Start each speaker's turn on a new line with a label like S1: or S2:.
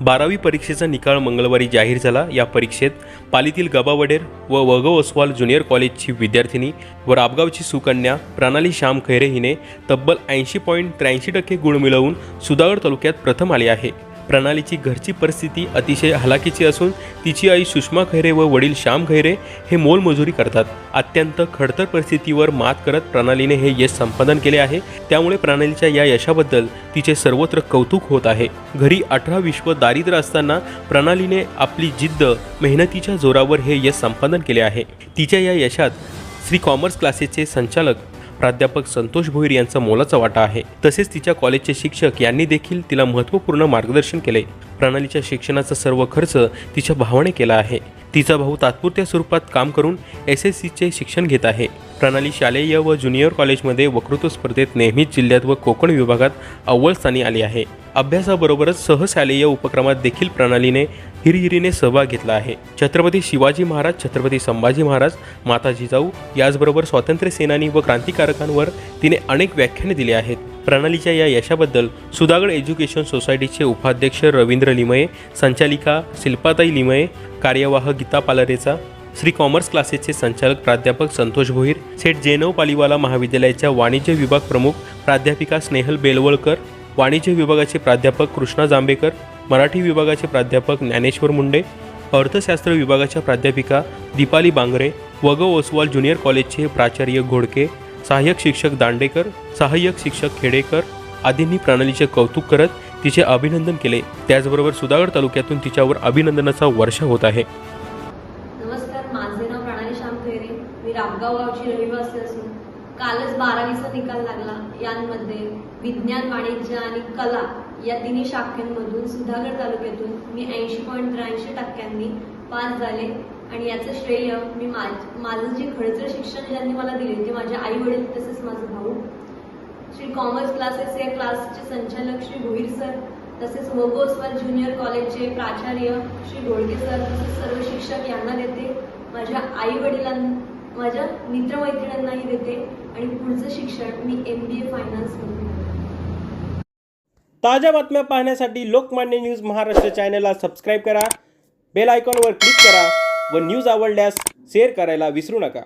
S1: बारावी परीक्षेचा निकाल मंगळवारी जाहीर झाला. या परीक्षेत पालीतील गबावडेर व वगव ओसवाल ज्युनियर कॉलेजची विद्यार्थिनी व राबगावची सुकन्या प्रणाली श्याम खैरे हिने तब्बल ऐंशी पॉईंट त्र्याऐंशी टक्के गुण मिळवून सुधागड तालुक्यात प्रथम आले आहे. प्रणालीची घरची परिस्थिती अतिशय हलाखीची असून तिची आई सुषमा खैरे व वडील श्याम खैरे हे मोलमजुरी करतात. अत्यंत खडतर परिस्थितीवर मात करत प्रणालीने हे यश संपादन केले आहे. त्यामुळे प्रणालीच्या या यशाबद्दल तिचे सर्वत्र कौतुक होत आहे. घरी अठरा विश्व दारिद्र्य असताना प्रणालीने आपली जिद्द मेहनतीच्या जोरावर हे यश संपादन केले आहे. तिच्या या यशात श्री कॉमर्स क्लासेसचे संचालक प्राध्यापक संतोष भोईर यांचा मोलाचा वाटा आहे. तसेच तिच्या कॉलेजचे शिक्षक यांनी देखील तिला महत्त्वपूर्ण मार्गदर्शन केले. प्रणालीच्या शिक्षणाचा सर्व खर्च तिच्या भावाने केला आहे. तिचा भाऊ तात्पुरत्या स्वरूपात काम करून एस एस सीचे शिक्षण घेत आहे. प्रणाली शालेय व ज्युनियर कॉलेजमध्ये वक्तृत्व स्पर्धेत नेहमीच जिल्ह्यात व कोकण विभागात अव्वल स्थानी आली आहे. अभ्यासाबरोबरच सहशालेय उपक्रमात देखील प्रणालीने हिरहिरीने सहभाग घेतला आहे. छत्रपती शिवाजी महाराज छत्रपती संभाजी महाराज माता जिजाऊ याचबरोबर स्वातंत्र्य सेनानी व क्रांतिकारकांवर तिने अनेक व्याख्याने दिली आहेत. प्रणालीच्या या यशाबद्दल सुधागड एज्युकेशन सोसायटीचे उपाध्यक्ष रवींद्र लिमये संचालिका शिल्पाताई लिमये कार्यवाह गीता पालरेचा श्री कॉमर्स क्लासेसचे संचालक प्राध्यापक संतोष भोईर सेठ जेनव पालिवाला महाविद्यालयाच्या वाणिज्य विभाग प्रमुख प्राध्यापिका स्नेहल बेलवळकर वाणिज्य विभागाचे प्राध्यापक कृष्णा जांभेकर मराठी विभागाचे प्राध्यापक ज्ञानेश्वर मुंडे अर्थशास्त्र विभागाच्या प्राध्यापिका दीपाली बांगरे वग ओसवाल ज्युनियर कॉलेजचे प्राचार्य घोडके सहाय्यक शिक्षक दांडेकर सहाय्यक शिक्षक खेडेकर आदींनी प्रणालीचे कौतुक करत तिचे अभिनंदन केले. त्याचबरोबर सुधागड तालुक्यातून तिच्यावर अभिनंदनाचा वर्षा होत आहे.
S2: प्रणाली मी रामगाव गावची रहिवासी असून कालच बारावीचा निकाल लागला. यांमध्ये विज्ञान वाणिज्य आणि कला या तिन्ही शाखांमधून सुधागड तालुक्यातून मी ऐंशी पॉईंट त्र्याऐंशी टक्क्यांनी पास झाले आणि याचं श्रेय मी माझ माझं जे खडतर शिक्षण ज्यांनी मला दिले ते माझे आई वडील तसेच माझा भाऊ. श्री कॉमर्स क्लासेस या क्लासचे संचालक श्री भोईर सर तसेच वगोस्वाल ज्युनियर कॉलेजचे प्राचार्य श्री गोडके सर तसेच सर्व शिक्षक यांना देते. माझ्या आई वडिलांना माझ्या मित्रमैत्रिणींनाही देते आणि पुढचं शिक्षण मी एम बी ए फायनान्समध्ये
S3: ताज्या बातम्या पाहण्यासाठी लोकमान्य न्यूज महाराष्ट्र चॅनलला सबस्क्राईब करा बेल आयकॉनवर क्लिक करा व न्यूज आवडल्यास शेअर करायला विसरू नका.